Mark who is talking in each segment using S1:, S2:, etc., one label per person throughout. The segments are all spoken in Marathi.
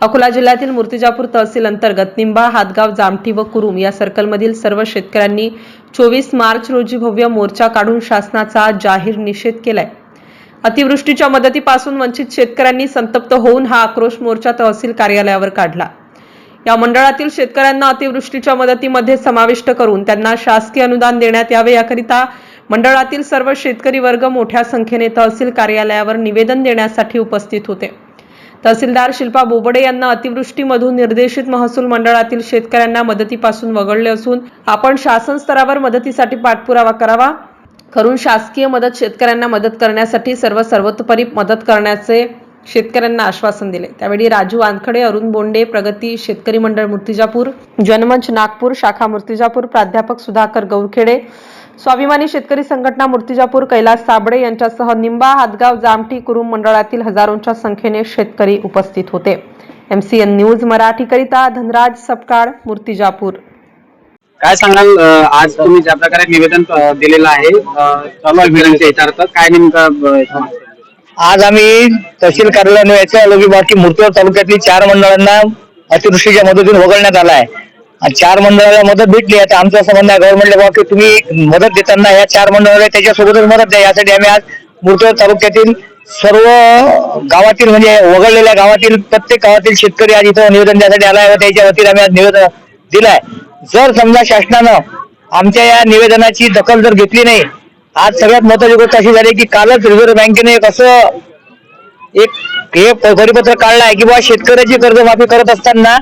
S1: अकोला जिल्ह्यातील मूर्तिजापूर तहसील अंतर्गत निंबा हातगाव जामठी व कुरुम या सर्कलमधील सर्व शेतकऱ्यांनी चोवीस मार्च रोजी भव्य मोर्चा काढून शासनाचा जाहीर निषेध केलाय. अतिवृष्टीच्या मदतीपासून वंचित शेतकऱ्यांनी संतप्त होऊन हा आक्रोश मोर्चा तहसील कार्यालयावर काढला. या मंडळातील शेतकऱ्यांना अतिवृष्टीच्या मदतीमध्ये समाविष्ट करून त्यांना शासकीय अनुदान देण्यात यावे याकरिता मंडळातील सर्व शेतकरी वर्ग मोठ्या संख्येने तहसील कार्यालयावर निवेदन देण्यासाठी उपस्थित होते. तहसीलदार शिल्पा बोबडे यांना अतिवृष्टीमधून निर्देशित महसूल मंडळातील शेतकऱ्यांना मदतीपासून वगळले असून आपण शासन स्तरावर मदतीसाठी पाठपुरावा करावा. करून शासकीय मदत शेतकऱ्यांना मदत करण्यासाठी सर्व सर्वतोपरी मदत करण्याचे शेतकऱ्यांना आश्वासन दिले. त्यावेळी राजू वानखडे अरुण बोंडे प्रगती शेतकरी मंडळ मूर्तिजापूर जनमंच नागपूर शाखा मूर्तिजापूर प्राध्यापक सुधाकर गौरखेडे स्वाभिमानी शेतकरी संघटना मूर्तिजापूर कैलास साबळे यांच्यासह निंबा हातगाव जामठी कुरुम मंडळातील हजारोंच्या संख्येने शेतकरी उपस्थित होते. एमसीएन न्यूज मराठीकरिता धनराज सपकाळ मूर्तिजापूर.
S2: काय सांगाल आज तुम्ही ज्या प्रकारे निवेदन दिलेलं आहे चालू विनंती याच्यार्थ काय नेमकं
S3: आज आम्ही तहसील कार्यालयाने आलो की बाकी मूर्तीवर तालुक्यातली चार मंडळांना अतिवृष्टीच्या मदतीने वगळण्यात आला आहे. चार मंडळाला मदत भेटली आता आमचं असं म्हणणं आहे. गव्हर्नमेंटला बाबा की तुम्ही मदत देताना या चार मंडळाला त्याच्यासोबतच मदत द्या. यासाठी आम्ही आज मूर्तीवर तालुक्यातील सर्व गावातील म्हणजे वगळलेल्या गावातील प्रत्येक गावातील शेतकरी आज इथं निवेदन द्यासाठी आला आहे त्याच्या वतीने आम्ही आज निवेदन दिलाय जर समजा शासनानं आमच्या या निवेदनाची दखल जर घेतली नाही आज सगळ्यात महत्वाची गोष्ट अशी झाली की कालच रिझर्व्ह बँकेने एक असं एक हे परिपत्र काढलं आहे की बाबा शेतकऱ्याची कर्जमाफी करत असताना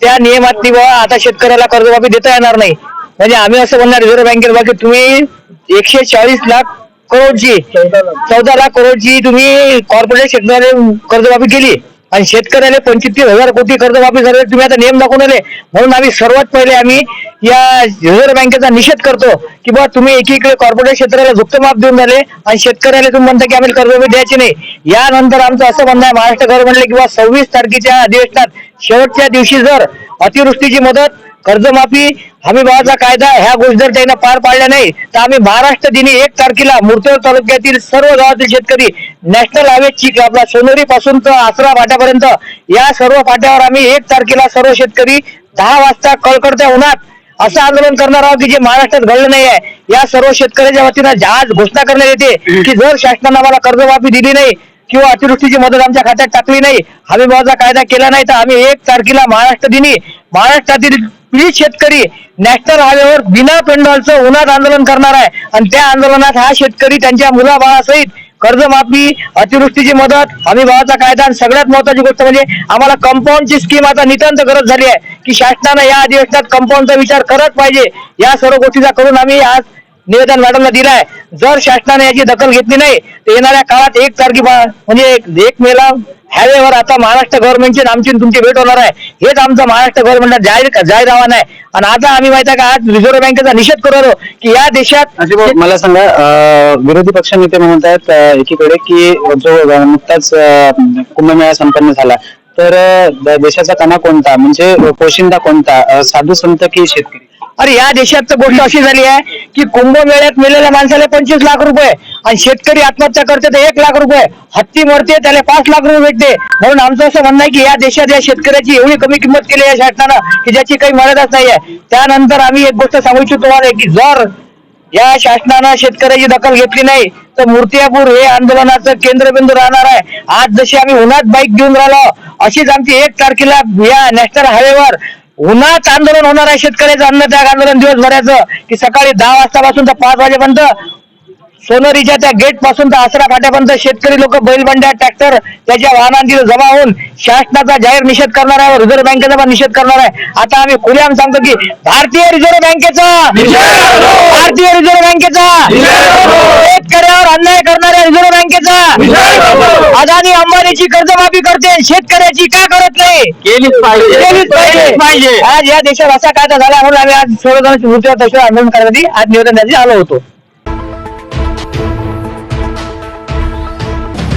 S3: त्या नियमातली बाबा आता शेतकऱ्याला कर्जमाफी देता येणार नाही. म्हणजे आम्ही असं म्हणणार रिझर्व्ह बँकेत की तुम्ही एकशे चाळीस लाख करोडची चौदा लाख करोडची तुम्ही कॉर्पोरेट शेतकऱ्याने कर्जमाफी केली. आणि शेतकऱ्याला पंचवीस हजार कोटी कर्जमाफी झाले तुम्ही आता नियम दाखवून आले. म्हणून आम्ही सर्वात पहिले आम्ही या रिझर्व्ह बँकेचा निषेध करतो की बा तुम्ही एकीकडे कॉर्पोरेट क्षेत्राला झुकतं देऊन राहिले आणि शेतकऱ्याला तुम्ही म्हणता की आम्हाला कर्जमाफी द्यायची नाही. यानंतर आमचं असं म्हणणं आहे महाराष्ट्र गव्हर्नमेंटला किंवा सव्वीस तारखेच्या अधिवेशनात शेवटच्या दिवशी जर अतिवृष्टीची मदत कर्जमाफी हमी भावाचा कायदा ह्या गोष्टी जर त्यांना पार पाडल्या नाही तर आम्ही महाराष्ट्र दिनी एक तारखेला मुर्तोड तालुक्यातील सर्व गावातील शेतकरी नॅशनल हायवे चिक आपला सोनोरी पासून तर आसरा फाट्यापर्यंत या सर्व फाट्यावर आम्ही एक तारखेला सर्व शेतकरी दहा वाजता कळकळत्या उन्हात असं आंदोलन करणार आहोत की जे महाराष्ट्रात घडलं नाही आहे या सर्व शेतकऱ्याच्या वतीनं आज घोषणा करण्यात येते की जर शासनानं आम्हाला कर्जमाफी दिली नाही किंवा अतिवृष्टीची मदत आमच्या खात्यात टाकली नाही. हमीभावाचा कायदा केला नाही तर आम्ही एक तारखेला महाराष्ट्र दिनी महाराष्ट्रातील पीडित शेतकरी नॅशनल हायवेवर बिना पेंडॉलचं उन्हात आंदोलन करणार आहे. आणि त्या आंदोलनात हा शेतकरी त्यांच्या मुलाबाळासहित कर्जमाफी अतिवृष्टीची मदत हमीभावाचा कायदा आणि सगळ्यात महत्वाची गोष्ट म्हणजे आम्हाला कंपाऊंडची स्कीम आता नितांत गरज झाली आहे की शासनानं या अधिवेशनात कंपाऊंडचा विचार करत पाहिजे. या सर्व गोष्टीचा करून आम्ही आज निवेदन मॅडमला दिलाय. जर शासनाने याची दखल घेतली नाही तर येणाऱ्या काळात एक तारखे म्हणजे एक- मेला हॅवेवर आता महाराष्ट्र गव्हर्नमेंटची आमची तुमची भेट होणार आहे. हेच आमचं महाराष्ट्र गव्हर्नमेंटला जाहीर जाहीर आव्हान आहे. आणि आता आम्ही माहिती आहे का आज रिझर्व्ह बँकेचा निषेध करू राहिलो की या देशात
S2: मला सांगा विरोधी पक्ष नेते म्हणत आहेत एकीकडे की जो नुकताच कुंभमेळा संपन्न झाला. तर देशाचा कणा कोणता? म्हणजे पोशिंदा कोणता? साधू संत की शेतकरी?
S3: अरे या देशात तर गोष्ट अशी झाली आहे की कुंभमेळ्यात मेलेल्या माणसाला पंचवीस लाख रुपये आणि शेतकरी आत्महत्या करते तर एक लाख रुपये. हत्ती मरते त्याला पाच लाख रुपये भेटते. म्हणून आमचं असं म्हणणं आहे की या देशात या शेतकऱ्याची एवढी कमी किंमत केली आहे शासनानं की ज्याची काही मर्यादाच नाही आहे त्यानंतर आम्ही एक गोष्ट सांगू इच्छितो तुम्हाला की जर या शासनानं शेतकऱ्याची दखल घेतली नाही तर मूर्तियापूर हे आंदोलनाचं केंद्रबिंदू राहणार आहे. आज जशी आम्ही उन्हात बाईक घेऊन राहिलो अशीच आमची एक तारखेला या नॅशनल हायवेवर उन्हाच आंदोलन होणार आहे शेतकऱ्याचं अन्नत्याग आंदोलन दिवसभराचं की सकाळी दहा वाजतापासून तर पाच वाजेपर्यंत सोनरीच्या त्या गेटपासून तर आसरा फाट्यापर्यंत शेतकरी लोक बैलबंड्या ट्रॅक्टर त्याच्या वाहनांची जमा होऊन शासनाचा जाहीर निषेध करणार आहे रिझर्व्ह बँकेचा पण निषेध करणार आहे. आता आम्ही खुलेआम सांगतो की भारतीय रिझर्व्ह बँकेचा भारतीय रिझर्व्ह बँकेचा शेतकऱ्यावर अन्याय करणाऱ्या रिझर्व्ह बँकेचा अदानी अंबानीची कर्जमाफी करते. शेतकऱ्याची का करत नाही?
S2: केलीच पाहिजे.
S3: केलीच पाहिजे. आज या देशात असा कायदा झाला म्हणून आम्ही आज सर्वजण मृत्यूवर तशा आंदोलन करण्यासाठी आज निवेदन द्यायचे आलो होतो.